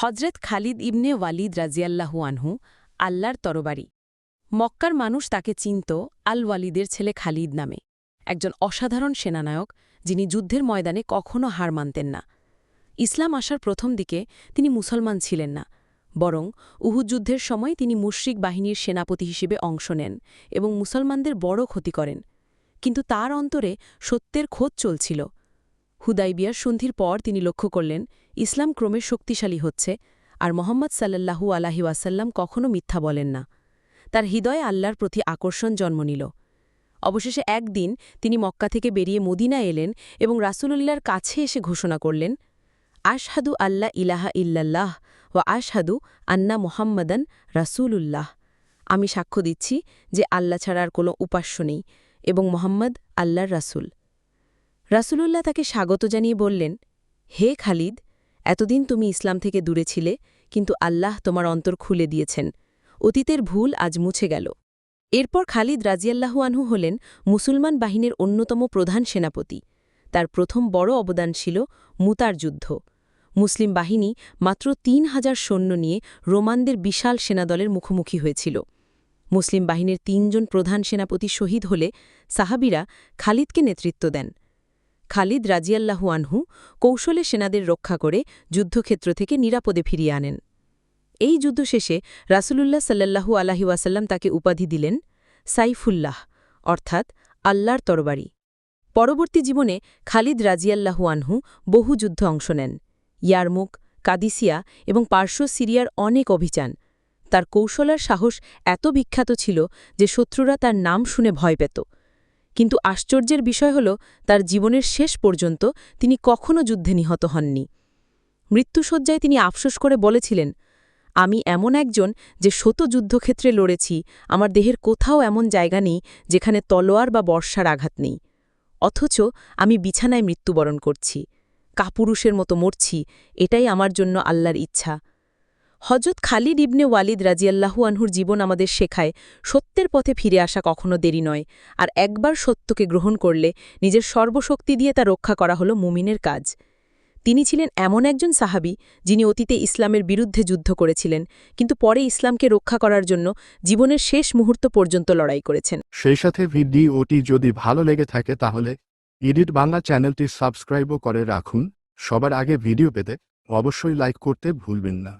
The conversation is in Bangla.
হজরত খালিদ ইবনে ওয়ালিদ রাজিয়াল্লাহু আনহু আল্লাহর তরবারি। মক্কার মানুষ তাকে চিনত আল ওয়ালিদের ছেলে খালিদ নামে। একজন অসাধারণ সেনানায়ক, যিনি যুদ্ধের ময়দানে কখনও হার মানতেন না। ইসলাম আসার প্রথম দিকে তিনি মুসলমান ছিলেন না, বরং উহুদ যুদ্ধের সময় তিনি মুশরিক বাহিনীর সেনাপতি হিসেবে অংশ নেন এবং মুসলমানদের বড় ক্ষতি করেন। কিন্তু তার অন্তরে সত্যের খোঁজ চলছিল। হুদাইবিয়ার সন্ধির পর তিনি লক্ষ্য করলেন, ইসলাম ক্রমে শক্তিশালী হচ্ছে আর মোহাম্মদ সাল্লাল্লাহু আলাহি ওয়াসাল্লাম কখনও মিথ্যা বলেন না। তার হৃদয়ে আল্লাহর প্রতি আকর্ষণ জন্ম নিল। অবশেষে একদিন তিনি মক্কা থেকে বেরিয়ে মদিনা এলেন এবং রাসূলুল্লাহর কাছে এসে ঘোষণা করলেন, আশহাদু আল্লাহ ইলাহা ইল্লাল্লাহ ও আশহাদু আন্না মোহাম্মদান রাসূলুল্লাহ। আমি সাক্ষ্য দিচ্ছি যে আল্লাহ ছাড়া আর কোনো উপাস্য নেই এবং মোহাম্মদ আল্লাহর রাসূল। রাসূলুল্লাহ তাকে স্বাগত জানিয়ে বললেন, হে খালিদ, এতদিন তুমি ইসলাম থেকে দূরে ছিলে, কিন্তু আল্লাহ তোমার অন্তর খুলে দিয়েছেন। অতীতের ভুল আজ মুছে গেল। এরপর খালিদ রাজিয়াল্লাহু আনহু হলেন মুসলমান বাহিনীর অন্যতম প্রধান সেনাপতি। তার প্রথম বড় অবদান ছিল মুতার যুদ্ধ। মুসলিম বাহিনী মাত্র তিন হাজার সৈন্য নিয়ে রোমানদের বিশাল সেনাদলের মুখোমুখি হয়েছিল। মুসলিম বাহিনীর তিনজন প্রধান সেনাপতি শহীদ হলে সাহাবিরা খালিদকে নেতৃত্ব দেন। খালিদ রাজিয়াল্লাহু আনহু কৌশলে সেনাদের রক্ষা করে যুদ্ধক্ষেত্র থেকে নিরাপদে ফিরিয়ে আনেন। এই যুদ্ধ শেষে রাসূলুল্লাহ সাল্লাল্লাহু আলাহি ওয়াসাল্লাম তাকে উপাধি দিলেন সাইফুল্লাহ, অর্থাৎ আল্লাহর তরবারি। পরবর্তী জীবনে খালিদ রাজিয়াল্লাহু আনহু বহু যুদ্ধ অংশ নেন। ইয়ারমুক কাদিসিয়া এবং পার্শ্ব সিরিয়ার অনেক অভিযান। তার কৌশলার সাহস এত বিখ্যাত ছিল যে শত্রুরা তার নাম শুনে ভয় পেত। কিন্তু আশ্চর্যের বিষয় হল, তার জীবনের শেষ পর্যন্ত তিনি কখনও যুদ্ধে নিহত হননি। মৃত্যুসজ্জায় তিনি আফসোস করে বলেছিলেন, আমি এমন একজন যে শত যুদ্ধক্ষেত্রে লড়েছি, আমার দেহের কোথাও এমন জায়গা নেই যেখানে তলোয়ার বা বর্ষার আঘাত নেই। অথচ আমি বিছানায় মৃত্যুবরণ করছি, কাপুরুষের মতো মরছি, এটাই আমার জন্য আল্লাহর ইচ্ছা। হজরত খালিদ ইবনে ওয়ালিদ রাজিয়াল্লাহু আনহুর জীবন আমাদের শেখায়, সত্যের পথে ফিরে আসা কখনো দেরি নয়। আর একবার সত্যকে গ্রহণ করলে নিজের সর্বশক্তি দিয়ে তা রক্ষা করা হল মুমিনের কাজ। তিনি ছিলেন এমন একজন সাহাবি, যিনি অতীতে ইসলামের বিরুদ্ধে যুদ্ধ করেছিলেন, কিন্তু পরে ইসলামকে রক্ষা করার জন্য জীবনের শেষ মুহূর্ত পর্যন্ত লড়াই করেছেন। সেই সাথে ভিডিওটি যদি ভালো লেগে থাকে তাহলে ইডিট বাংলা চ্যানেলটি সাবস্ক্রাইবও করে রাখুন। সবার আগে ভিডিও পেতে অবশ্যই লাইক করতে ভুলবেন না।